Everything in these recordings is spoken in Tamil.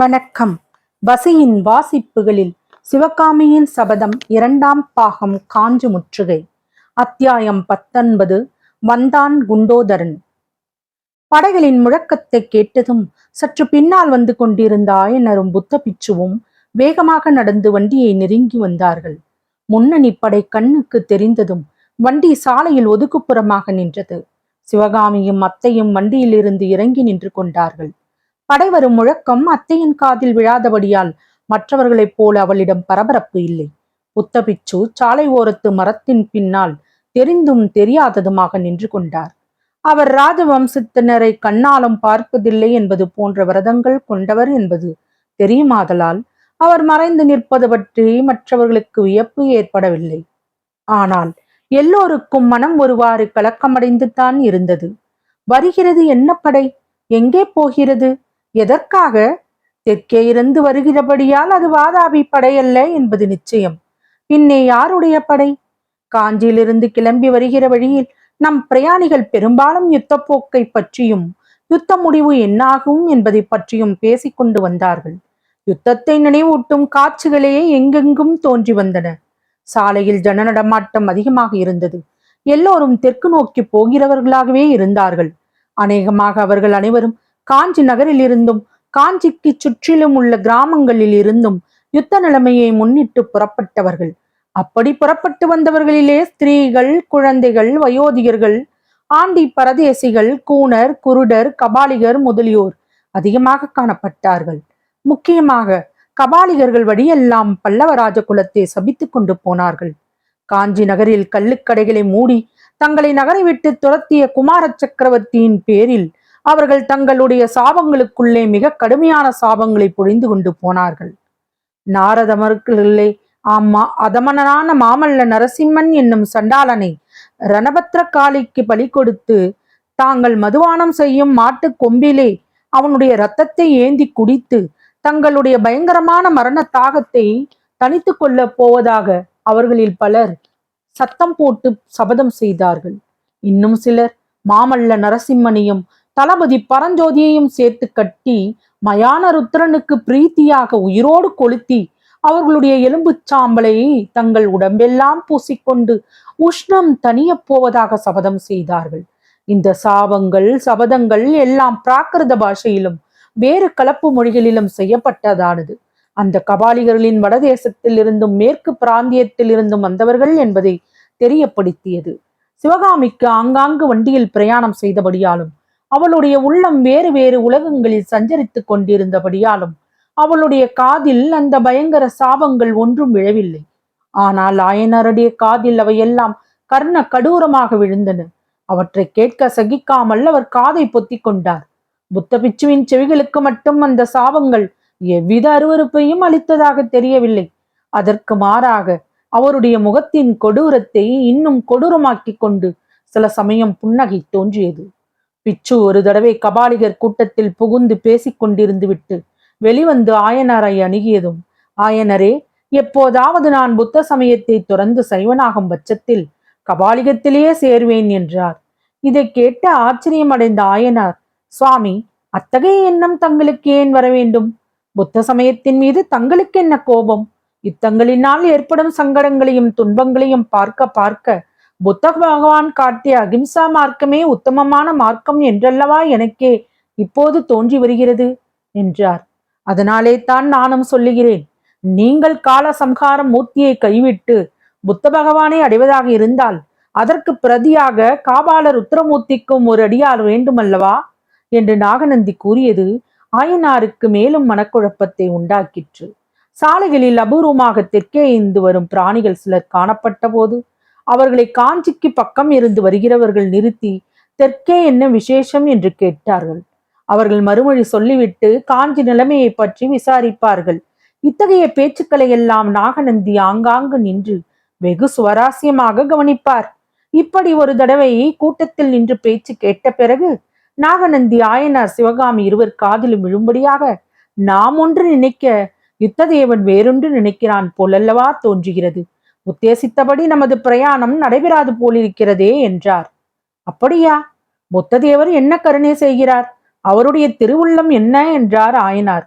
வணக்கம். வசியின் வாசிப்புகளில் சிவகாமியின் சபதம் இரண்டாம் பாகம் காஞ்சு முற்றுகை. அத்தியாயம் பத்தொன்பது வந்தான் குண்டோதரன். படைகளின் முழக்கத்தை கேட்டதும் சற்று பின்னால் வந்து கொண்டிருந்த ஆயனரும் புத்த பிச்சுவும் வேகமாக நடந்து வண்டியை நெருங்கி வந்தார்கள். முன்னணி படை கண்ணுக்கு தெரிந்ததும் வண்டி சாலையில் ஒதுக்குப்புறமாக நின்றது. சிவகாமியும் அத்தையும் வண்டியிலிருந்து இறங்கி நின்று கொண்டார்கள். படை வரும் முழக்கம் அத்தையின் காதில் விழாதபடியால் மற்றவர்களைப் போல அவளிடம் பரபரப்பு இல்லை. புத்தபிச்சு சாலை ஓரத்து மரத்தின் பின்னால் தெரிந்தும் தெரியாததுமாக நின்று கொண்டார். அவர் ராஜவம்சத்தினரை கண்ணாலம் பார்ப்பதில்லை என்பது போன்ற விரதங்கள் கொண்டவர் என்பது தெரியுமாதலால் அவர் மறைந்து நிற்பது பற்றி மற்றவர்களுக்கு வியப்பு ஏற்படவில்லை. ஆனால் எல்லோருக்கும் மனம் ஒருவாறு கலக்கமடைந்து தான் இருந்தது. வருகிறது என்ன படை? எங்கே போகிறது? எதற்காக? தெற்கே இருந்து வருகிறபடியால் அது வாதாபி படையல்ல என்பது நிச்சயம். பின்னே யாருடைய படை? காஞ்சியிலிருந்து கிளம்பி வருகிற வழியில் நம் பிரயாணிகள் பெரும்பாலும் யுத்தப்போக்கை பற்றியும் யுத்த முடிவு என்னாகும் என்பதை பற்றியும் பேசிக்கொண்டு வந்தார்கள். யுத்தத்தை நினைவூட்டும் காட்சிகளே எங்கெங்கும் தோன்றி வந்தன. சாலையில் ஜன நடமாட்டம் அதிகமாக இருந்தது. எல்லோரும் தெற்கு நோக்கி போகிறவர்களாகவே இருந்தார்கள். அநேகமாக அவர்கள் அனைவரும் காஞ்சி நகரில் இருந்தும் காஞ்சிக்கு சுற்றிலும் உள்ள கிராமங்களில் இருந்தும் யுத்த நிலைமையை முன்னிட்டு புறப்பட்டவர்கள். அப்படி புறப்பட்டு வந்தவர்களிலே ஸ்திரீகள் குழந்தைகள் வயோதிகர்கள் ஆண்டி பரதேசிகள் கூணர் குருடர் கபாலிகர் முதலியோர் அதிகமாக காணப்பட்டார்கள். முக்கியமாக கபாலிகர்கள் வழியெல்லாம் பல்லவராஜ குலத்தை சபித்துக் கொண்டு போனார்கள். காஞ்சி நகரில் கள்ளுக்கடைகளை மூடி தங்களை நகரை விட்டு துரத்திய குமார சக்கரவர்த்தியின் பேரில் அவர்கள் தங்களுடைய சாபங்களுக்குள்ளே மிக கடுமையான சாபங்களை பொழிந்து கொண்டு போனார்கள். நாரதமர்களே ஆமா அதமனான மாமல்ல நரசிம்மன் என்னும் சண்டாளனை ரணபத்ர காளிக்கு பலி கொடுத்து தாங்கள் மதுவானம் செய்யும் மாட்டு கொம்பிலே அவனுடைய இரத்தத்தை ஏந்தி குடித்து தங்களுடைய பயங்கரமான மரண தாகத்தை தனித்து கொள்ள போவதாக அவர்களில் பலர் சத்தம் போட்டு சபதம் செய்தார்கள். இன்னும் சிலர் மாமல்ல நரசிம்மனையும் தளபதி பரஞ்சோதியையும் சேர்த்து கட்டி மயான ருத்ரனுக்கு பிரீத்தியாக உயிரோடு கொளுத்தி அவர்களுடைய எலும்பு சாம்பலை தங்கள் உடம்பெல்லாம் பூசிக்கொண்டு உஷ்ணம் தனியப் போவதாக சபதம் செய்தார்கள். இந்த சாபங்கள் சபதங்கள் எல்லாம் பிராகிருத பாஷையிலும் வேறு கலப்பு மொழிகளிலும் செய்யப்பட்டதானது. அந்த கபாலிகர்களின் வடதேசத்தில் இருந்தும் மேற்கு பிராந்தியத்தில் இருந்தும் வந்தவர்கள் என்பதை தெரியப்படுத்தியது. சிவகாமிக்கு ஆங்காங்கு வண்டியில் பிரயாணம் செய்தபடியாலும் அவளுடைய உள்ளம் வேறு வேறு உலகங்களில் சஞ்சரித்துக் கொண்டிருந்தபடியாலும் அவளுடைய காதில் அந்த பயங்கர சாபங்கள் ஒன்றும் விழவில்லை. ஆனால் ஆயனருடைய காதில் அவையெல்லாம் கர்ண கடூரமாக விழுந்தன. அவற்றை கேட்க சகிக்காமல் அவர் காதை பொத்திக் கொண்டார். புத்த பிச்சுவின் செவிகளுக்கு மட்டும் அந்த சாபங்கள் எவ்வித அருவருப்பையும் அளித்ததாக தெரியவில்லை. அதற்கு மாறாக அவருடைய முகத்தின் கொடூரத்தை இன்னும் கொடூரமாக்கிக் கொண்டு சில சமயம் புன்னகை தோன்றியது. பிச்சு ஒரு தடவை கபாலிகர் கூட்டத்தில் புகுந்து பேசிக் கொண்டிருந்து விட்டு வெளிவந்து ஆயனரை அணுகியதும் ஆயனரே எப்போதாவது நான் புத்த சமயத்தை துறந்து சைவனாகும் பட்சத்தில் கபாலிகத்திலேயே சேர்வேன் என்றார். இதை கேட்டு ஆச்சரியமடைந்த ஆயனார் சுவாமி அத்தகைய எண்ணம் தங்களுக்கு ஏன் வர வேண்டும்? புத்த சமயத்தின் மீது தங்களுக்கு என்ன கோபம்? யுத்தங்களினால் ஏற்படும் சங்கடங்களையும் துன்பங்களையும் பார்க்க பார்க்க புத்த பகவான் காட்டிய அகிம்சா மார்க்கமே உத்தமமான மார்க்கம் என்றல்லவா எனக்கே இப்போது தோன்றி வருகிறது? என்றார். அதனாலே தான் நானும் சொல்லுகிறேன் நீங்கள் கால சம்ஹார மூர்த்தியை கைவிட்டு புத்த பகவானை அடைவதாக இருந்தால் அதற்கு பிரதியாக காபாலர் உத்தரமூர்த்திக்கும் ஒரு அடியார் வேண்டுமல்லவா? என்று நாகநந்தி கூறியது ஆயனாருக்கு மேலும் மனக்குழப்பத்தை உண்டாக்கிற்று. சாலைகளில் அபூர்வமாக தெற்கே இருந்து வரும் பிராணிகள் சிலர் காணப்பட்ட போது அவர்களை காஞ்சிக்கு பக்கம் இருந்து வருகிறவர்கள் நிறுத்தி தெற்கே என்ன விசேஷம்? என்று கேட்டார்கள். அவர்கள் மறுமொழி சொல்லிவிட்டு காஞ்சி நிலைமையை பற்றி விசாரிப்பார்கள். இத்தகைய பேச்சுக்களை எல்லாம் நாகநந்தி ஆங்காங்கு நின்று வெகு சுவராசியமாக கவனிப்பார். இப்படி ஒரு தடவை கூட்டத்தில் நின்று பேச்சு கேட்ட பிறகு நாகநந்தி ஆயனார் சிவகாமி இருவர் காதிலும் விழும்படியாக நாம் ஒன்று நினைக்க யுத்ததேவன் வேறொன்று நினைக்கிறான் போலல்லவா? தோன்றுகிறது. உத்தேசித்தபடி நமது பிரயாணம் நடைபெறாது போலிருக்கிறதே என்றார். அப்படியா? புத்ததேவர் என்ன கருணை செய்கிறார்? அவருடைய திருவுள்ளம் என்ன என்றார் ஆயனார்.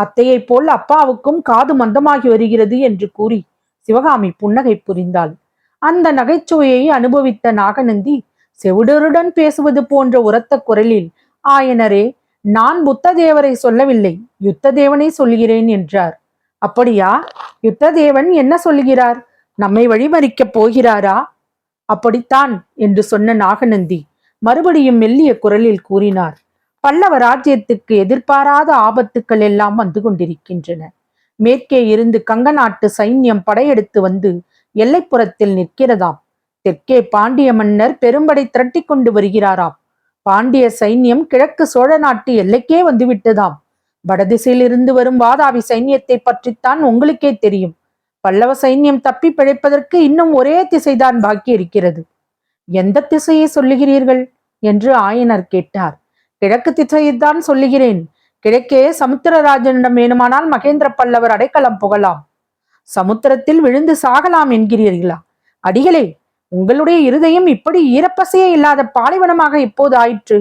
அத்தையைப் போல் அப்பாவுக்கும் காது மந்தமாகி வருகிறது என்று கூறி சிவகாமி புன்னகை புரிந்தாள். அந்த நகைச்சுவையை அனுபவித்த நாகநந்தி செவிடருடன் பேசுவது போன்ற உரத்த குரலில் ஆயனரே நான் புத்ததேவரை சொல்லவில்லை யுத்ததேவனை சொல்கிறேன் என்றார். அப்படியா? யுத்ததேவன் என்ன சொல்கிறார்? நம்மை வழிமறிக்கப் போகிறாரா? அப்படித்தான் என்று சொன்ன நாகநந்தி மறுபடியும் மெல்லிய குரலில் கூறினார். பல்லவ ராஜ்யத்துக்கு எதிர்பாராத ஆபத்துக்கள் எல்லாம் வந்து கொண்டிருக்கின்றன. மேற்கே இருந்து கங்க நாட்டு சைன்யம் படையெடுத்து வந்து எல்லைப்புறத்தில் நிற்கிறதாம். தெற்கே பாண்டிய மன்னர் பெரும்படை திரட்டி கொண்டு வருகிறாராம். பாண்டிய சைன்யம் கிழக்கு சோழ நாட்டு எல்லைக்கே வந்துவிட்டதாம். வடதிசையிலிருந்து வரும் வாதாபி சைன்யத்தை பற்றித்தான் உங்களுக்கே தெரியும். பல்லவ சைன்யம் தப்பி பிழைப்பதற்கு இன்னும் ஒரே திசைதான் பாக்கி இருக்கிறது. எந்த திசையை சொல்லுகிறீர்கள்? என்று ஆயனர் கேட்டார். கிழக்கு திசையைத்தான் சொல்லுகிறேன். கிழக்கே சமுத்திரராஜனிடம் வேணுமானால் மகேந்திர பல்லவர் அடைக்கலம் புகலாம். சமுத்திரத்தில் விழுந்து சாகலாம் என்கிறீர்களா? அடிகளே உங்களுடைய இருதயம் இப்படி ஈரப்பசையே இல்லாத பாலைவனமாக இப்போது ஆயிற்று?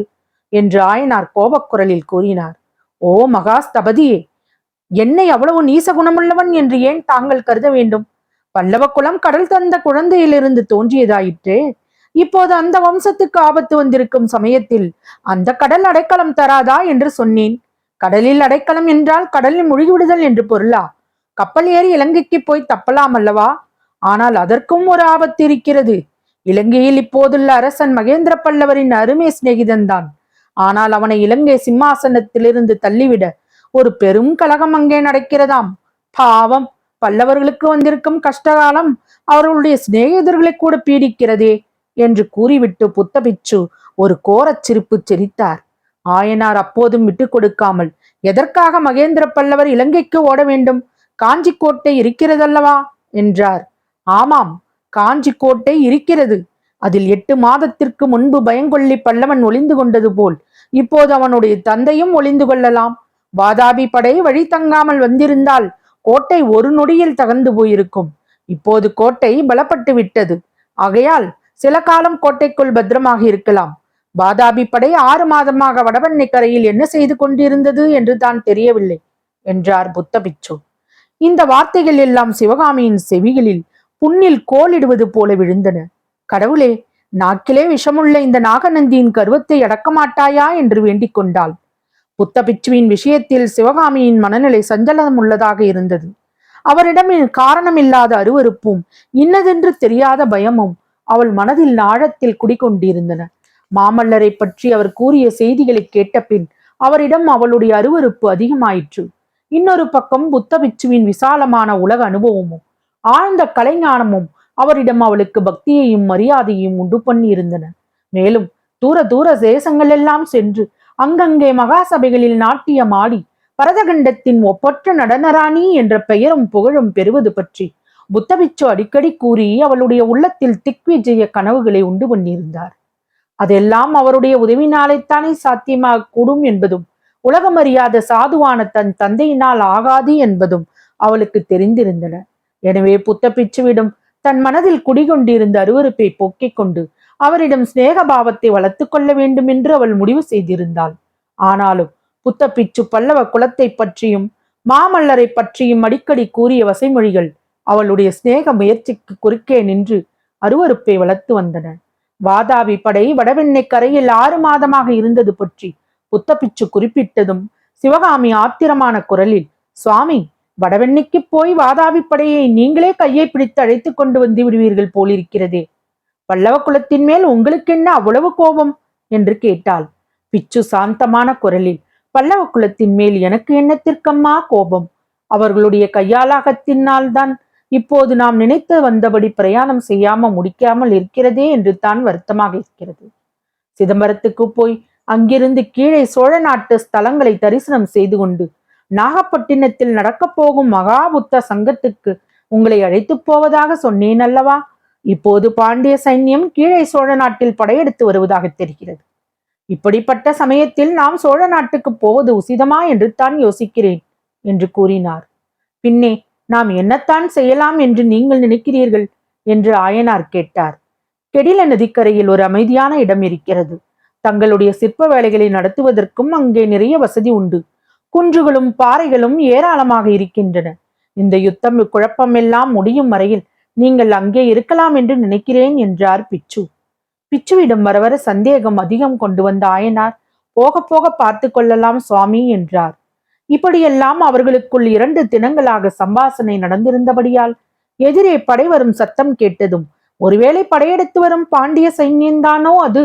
என்று ஆயனார் கோபக்குரலில் கூறினார். ஓ மகாஸ்தபதியே என்னை அவ்வளவு நீச குணமுள்ளவன் என்று ஏன் தாங்கள் கருத வேண்டும்? பல்லவ குலம் கடல் தந்த குழந்தையிலிருந்து தோன்றியதாயிற்று. இப்போது அந்த வம்சத்துக்கு ஆபத்து வந்திருக்கும் சமயத்தில் அந்த கடல் அடைக்கலம் தராதா என்று சொன்னேன். கடலில் அடைக்கலம் என்றால் கடலில் முழுகிவிடுதல் என்று பொருளா? கப்பல் ஏறி இலங்கைக்கு போய் தப்பலாம் அல்லவா? ஆனால் அதற்கும் ஒரு ஆபத்து இருக்கிறது. இலங்கையில் இப்போதுள்ள அரசன் மகேந்திர பல்லவரின் அருமை சிநேகிதன்தான். ஆனால் அவனை இலங்கை சிம்மாசனத்திலிருந்து தள்ளிவிட ஒரு பெரும் கலகம் அங்கே நடக்கிறதாம். பாவம் பல்லவர்களுக்கு வந்திருக்கும் கஷ்டகாலம் அவர்களுடைய சிநேகிதர்களை கூட பீடிக்கிறதே என்று கூறிவிட்டு புத்தபிச்சு ஒரு கோரச் சிரிப்பு சிரித்தார். ஆயனார் அப்போதும் விட்டு கொடுக்காமல் எதற்காக மகேந்திர பல்லவர் இலங்கைக்கு ஓட வேண்டும்? காஞ்சி கோட்டை இருக்கிறதல்லவா? என்றார். ஆமாம் காஞ்சி கோட்டை இருக்கிறது. அதில் எட்டு மாதத்திற்கு முன்பு பயங்கொள்ளி பல்லவன் ஒளிந்து கொண்டது போல் இப்போது அவனுடைய தந்தையும் ஒளிந்து கொள்ளலாம். வாதாபி படை வழி தங்காமல் வந்திருந்தால் கோட்டை ஒரு நொடியில் தகர்ந்து போயிருக்கும். இப்போது கோட்டை பலப்பட்டு விட்டது. ஆகையால் சில காலம் கோட்டைக்குள் பத்திரமாக இருக்கலாம். வாதாபி படை ஆறு மாதமாக வடவண்ணை கரையில் என்ன செய்து கொண்டிருந்தது என்று தான் தெரியவில்லை என்றார் புத்த பிச்சு இந்த வார்த்தைகள் எல்லாம் சிவகாமியின் செவிகளில் புண்ணில் கோலிடுவது போல விழுந்தன. கடவுளே நாக்கிலே விஷமுள்ள இந்த நாகநந்தியின் கருவத்தை அடக்க மாட்டாயா என்று வேண்டிக் கொண்டாள். புத்த பிச்சுவின் விஷயத்தில் சிவகாமியின் மனநிலை சஞ்சலம் உள்ளதாக இருந்தது. அவரிடம் காரணமில்லாத அருவருப்பும் இன்னதென்று தெரியாத பயமும் அவள் மனதில் ஆழத்தில் குடிகொண்டிருந்தன. மாமல்லரை பற்றி அவர் கூறிய செய்திகளை கேட்டபின் அவரிடம் அவளுடைய அருவருப்பு அதிகமாயிற்று. இன்னொரு பக்கம் புத்த பிச்சுவின் விசாலமான உலக அனுபவமும் ஆழ்ந்த கலைஞானமும் அவரிடம் அவளுக்கு பக்தியையும் மரியாதையும் உண்டு பண்ணி இருந்தன மேலும் தூர தூர தேசங்கள் எல்லாம் சென்று அங்கங்கே மகா சபைகளில் நாட்டியம் ஆடி பரதகண்டத்தின் ஒப்பற்ற நடனராணி என்ற பெயரும் புகழும் பெறுவது பற்றி புத்தபிச்சு அடிக்கடி கூறி அவளுடைய உள்ளத்தில் திக்விஜய கனவுகளை உண்டு பண்ணியிருந்தார். அதெல்லாம் அவருடைய உதவினாலேத்தானே சாத்தியமாக கூடும் என்பதும் உலகமறியாத சாதுவான தன் தந்தையினால் ஆகாது என்பதும் அவளுக்கு தெரிந்திருந்தன. எனவே புத்த பிச்சுவிடம் தன் மனதில் குடிகொண்டிருந்த அருவருப்பை போக்கிக் கொண்டு அவரிடம் சிநேக பாவத்தை வளர்த்து கொள்ள வேண்டும் என்று அவள் முடிவு செய்திருந்தாள். ஆனாலும் புத்த பிச்சு பல்லவ குலத்தை பற்றியும் மாமல்லரை பற்றியும் அடிக்கடி கூறிய வசைமொழிகள் அவளுடைய சிநேக முயற்சிக்கு குறுக்கே நின்று அருவருப்பை வளர்த்து வந்தன. வாதாபி படை வடவெண்ணை கரையில் ஆறு மாதமாக இருந்தது பற்றி புத்தபிச்சு குறிப்பிட்டதும் சிவகாமி ஆத்திரமான குரலில் சுவாமி வடவெண்ணைக்கு போய் வாதாபி படையை நீங்களே கையை பிடித்து அழைத்து கொண்டு வந்து விடுவீர்கள் போலிருக்கிறதே. பல்லவ குலத்தின் மேல் உங்களுக்கு என்ன அவ்வளவு கோபம்? என்று கேட்டாள். பிச்சு சாந்தமான குரலில் பல்லவ குலத்தின் மேல் எனக்கு என்னத்திற்கம்மா கோபம்? அவர்களுடைய கையாலாகத்தினால் தான் இப்போது நாம் நினைத்து வந்தபடி பிரயாணம் செய்யாம முடிக்காமல் இருக்கிறதே என்று தான் வருத்தமாக இருக்கிறது. சிதம்பரத்துக்கு போய் அங்கிருந்து கீழே சோழ நாட்டு ஸ்தலங்களை தரிசனம் செய்து கொண்டு நாகப்பட்டினத்தில் நடக்கப் போகும் மகாபுத்த சங்கத்துக்கு உங்களை அழைத்து போவதாக சொன்னேன் அல்லவா? இப்போது பாண்டிய சைன்யம் கீழே சோழ நாட்டில் படையெடுத்து வருவதாக தெரிகிறது. இப்படிப்பட்ட சமயத்தில் நாம் சோழ நாட்டுக்கு போவது உசிதமா என்று தான் யோசிக்கிறேன் என்று கூறினார். பின்னே நாம் என்னத்தான் செய்யலாம் என்று நீங்கள் நினைக்கிறீர்கள் என்று ஆயனார் கேட்டார். கெடில நதிக்கரையில் ஒரு அமைதியான இடம் இருக்கிறது. தங்களுடைய சிற்ப வேலைகளை நடத்துவதற்கும் அங்கே நிறைய வசதி உண்டு. குன்றுகளும் பாறைகளும் ஏராளமாக இருக்கின்றன. இந்த யுத்தம் குழப்பமெல்லாம் முடியும் வரையில் நீங்கள் அங்கே இருக்கலாம் என்று நினைக்கிறேன் என்றார் பிச்சு. பிச்சுவிடம் வர வர சந்தேகம் அதிகம் கொண்டு வந்த ஆயனார் போக போக பார்த்து கொள்ளலாம் சுவாமி என்றார். இப்படியெல்லாம் அவர்களுக்குள் இரண்டு தினங்களாக சம்பாசனை நடந்திருந்தபடியால் எதிரே படை வரும் சத்தம் கேட்டதும் ஒருவேளை படையெடுத்து வரும் பாண்டிய சைன்யந்தானோ அது?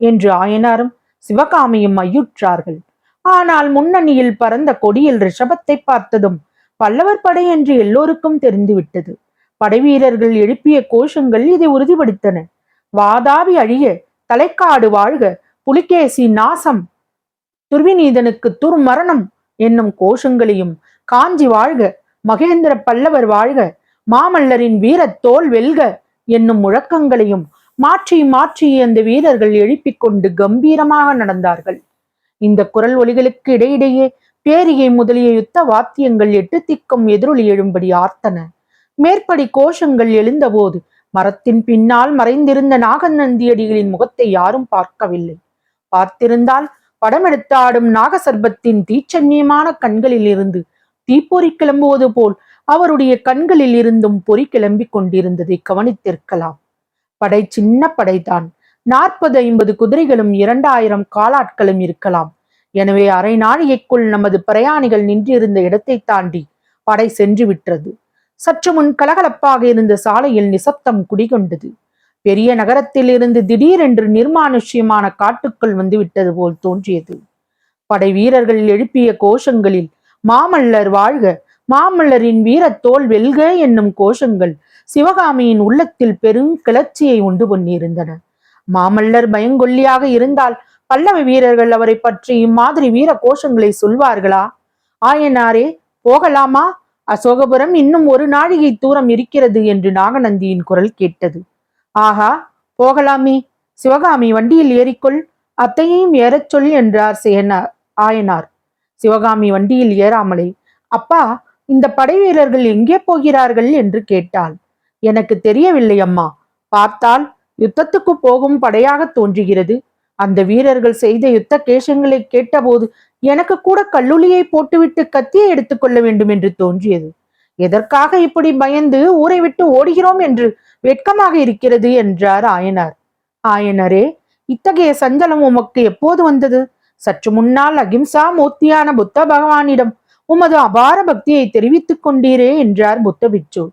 என்று ஆயனாரும் சிவகாமியும் ஐயுற்றார்கள். ஆனால் முன்னணியில் பறந்த கொடியில் ரிஷபத்தை பார்த்ததும் பல்லவர் படை என்று எல்லோருக்கும் தெரிந்துவிட்டது. படைவீரர்கள் எழுப்பிய கோஷங்கள் இதை உறுதிப்படுத்தன. வாதாபி அழிய தலைக்காடு வாழ்க புலிகேசி நாசம் துர்விநீதனுக்கு துர்மரணம் என்னும் கோஷங்களையும் காஞ்சி வாழ்க மகேந்திர பல்லவர் வாழ்க மாமல்லரின் வீரத் தோல் வெல்க என்னும் முழக்கங்களையும் மாற்றி மாற்றி அந்த வீரர்கள் எழுப்பிக் கொண்டு கம்பீரமாக நடந்தார்கள். இந்த குரல் ஒலிகளுக்கு இடையிடையே பேரிகை முதலிய யுத்த வாத்தியங்கள் எட்டு திக்கும் எதிரொலி எழும்படி ஆர்த்தன. மேற்படி கோஷங்கள் எழுந்தபோது மரத்தின் பின்னால் மறைந்திருந்த நாகநந்தியடிகளின் முகத்தை யாரும் பார்க்கவில்லை. பார்த்திருந்தால் படமெடுத்தாடும் நாகசர்பத்தின் தீச்சன்யமான கண்களில் இருந்து தீப்பொறி கிளம்புவது போல் அவருடைய கண்களில் இருந்தும் பொறி கிளம்பிக் கொண்டிருந்ததை கவனித்திருக்கலாம். படை சின்ன படைதான். நாற்பது ஐம்பது குதிரைகளும் இரண்டாயிரம் காலாட்களும் இருக்கலாம். எனவே அரை நாழிகைக்குள் நமது பிரயாணிகள் நின்றிருந்த இடத்தை தாண்டி படை சென்று விட்டது சற்று முன் கலகலப்பாக இருந்த சாலையில் நிசப்தம் குடிகொண்டது. பெரிய நகரத்தில் இருந்து திடீரென்று நிர்மானுஷ்யமான காட்டுக்குள் வந்துவிட்டது போல் தோன்றியது. படை வீரர்கள் எழுப்பிய கோஷங்களில் மாமல்லர் வாழ்க மாமல்லரின் வீரத்தோல் வெல்க என்னும் கோஷங்கள் சிவகாமியின் உள்ளத்தில் பெரும் கிளர்ச்சியை உண்டு பண்ணியிருந்தன. மாமல்லர் பயங்கொல்லியாக இருந்தால் பல்லவ வீரர்கள் அவரை பற்றி இம்மாதிரி வீர கோஷங்களை சொல்வார்களா? ஆயனாரே போகலாமா? அசோகபுரம் இன்னும் ஒரு நாழிகை தூரம் இருக்கிறது என்று நாகநந்தியின் குரல் கேட்டது. ஆஹா போகலாமே. சிவகாமி வண்டியில் ஏறிக்கொள். அத்தையையும் ஏறச் சொல் என்றார் சேனார் ஆயனார். சிவகாமி வண்டியில் ஏறாமலே. அப்பா இந்த படை வீரர்கள் எங்கே போகிறார்கள் என்று கேட்டாள். எனக்கு தெரியவில்லை அம்மா. பார்த்தால் யுத்தத்துக்கு போகும் படையாக தோன்றுகிறது. அந்த வீரர்கள் செய்த யுத்த கேஷங்களை கேட்டபோது எனக்கு கூட கல்லுளியை போட்டுவிட்டு கத்தியை எடுத்துக்கொள்ள வேண்டும் என்று தோன்றியது. எதற்காக இப்படி பயந்து ஊரை விட்டு ஓடுகிறோம் என்று வெட்கமாக இருக்கிறது என்றார் ஆயனார். ஆயனரே இத்தகைய சஞ்சலம் உமக்கு எப்போது வந்தது? சற்று முன்னால் அகிம்சா மூர்த்தியான புத்த பகவானிடம் உமது அபார பக்தியை தெரிவித்துக் கொண்டீரே என்றார் புத்த பிட்சு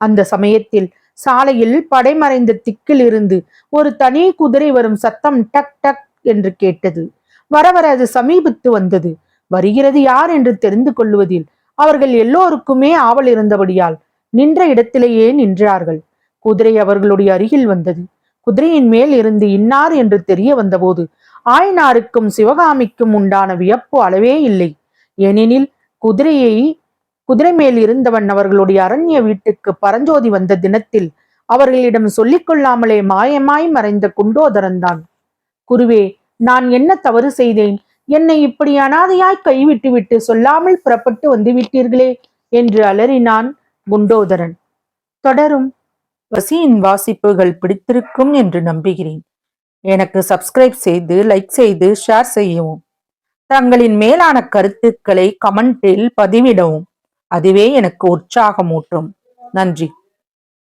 அந்த சமயத்தில் சாலையில் படைமறைந்த திக்கில் இருந்து ஒரு தனி குதிரை வரும் சத்தம் டக் டக் என்று கேட்டது. வர வர அது சமீபித்து வந்தது. வருகிறது யார்? என்று தெரிந்து கொள்வதில் அவர்கள் எல்லோருக்குமே ஆவல் இருந்தபடியால் நின்ற இடத்திலேயே நின்றார்கள். குதிரை அவர்களுடைய அருகில் வந்தது. குதிரையின் மேல் இருந்து இன்னார் என்று தெரிய வந்தபோது ஆயனாருக்கும் சிவகாமிக்கும் உண்டான வியப்பு அளவே இல்லை. ஏனெனில் குதிரையை குதிரை மேல் இருந்தவன் அவர்களுடைய அரண்ய வீட்டுக்கு பரஞ்சோதி வந்த தினத்தில் அவர்களிடம் சொல்லிக் கொள்ளாமலே மாயமாய் மறைந்த குண்டோதரன் தான். குருவே நான் என்ன தவறு செய்தேன்? என்னை இப்படி அனாதையாய் கைவிட்டு விட்டு சொல்லாமல் புறப்பட்டு வந்து விட்டீர்களே என்று அலறினான் குண்டோதரன். தொடரும். வசியின் வாசிப்புகள் பிடித்திருக்கும் என்று நம்புகிறேன். எனக்கு சப்ஸ்கிரைப் செய்து லைக் செய்து ஷேர் செய்யவும். தங்களின் மேலான கருத்துக்களை கமெண்டில் பதிவிடவும். அதுவே எனக்கு உற்சாகமூட்டும். நன்றி.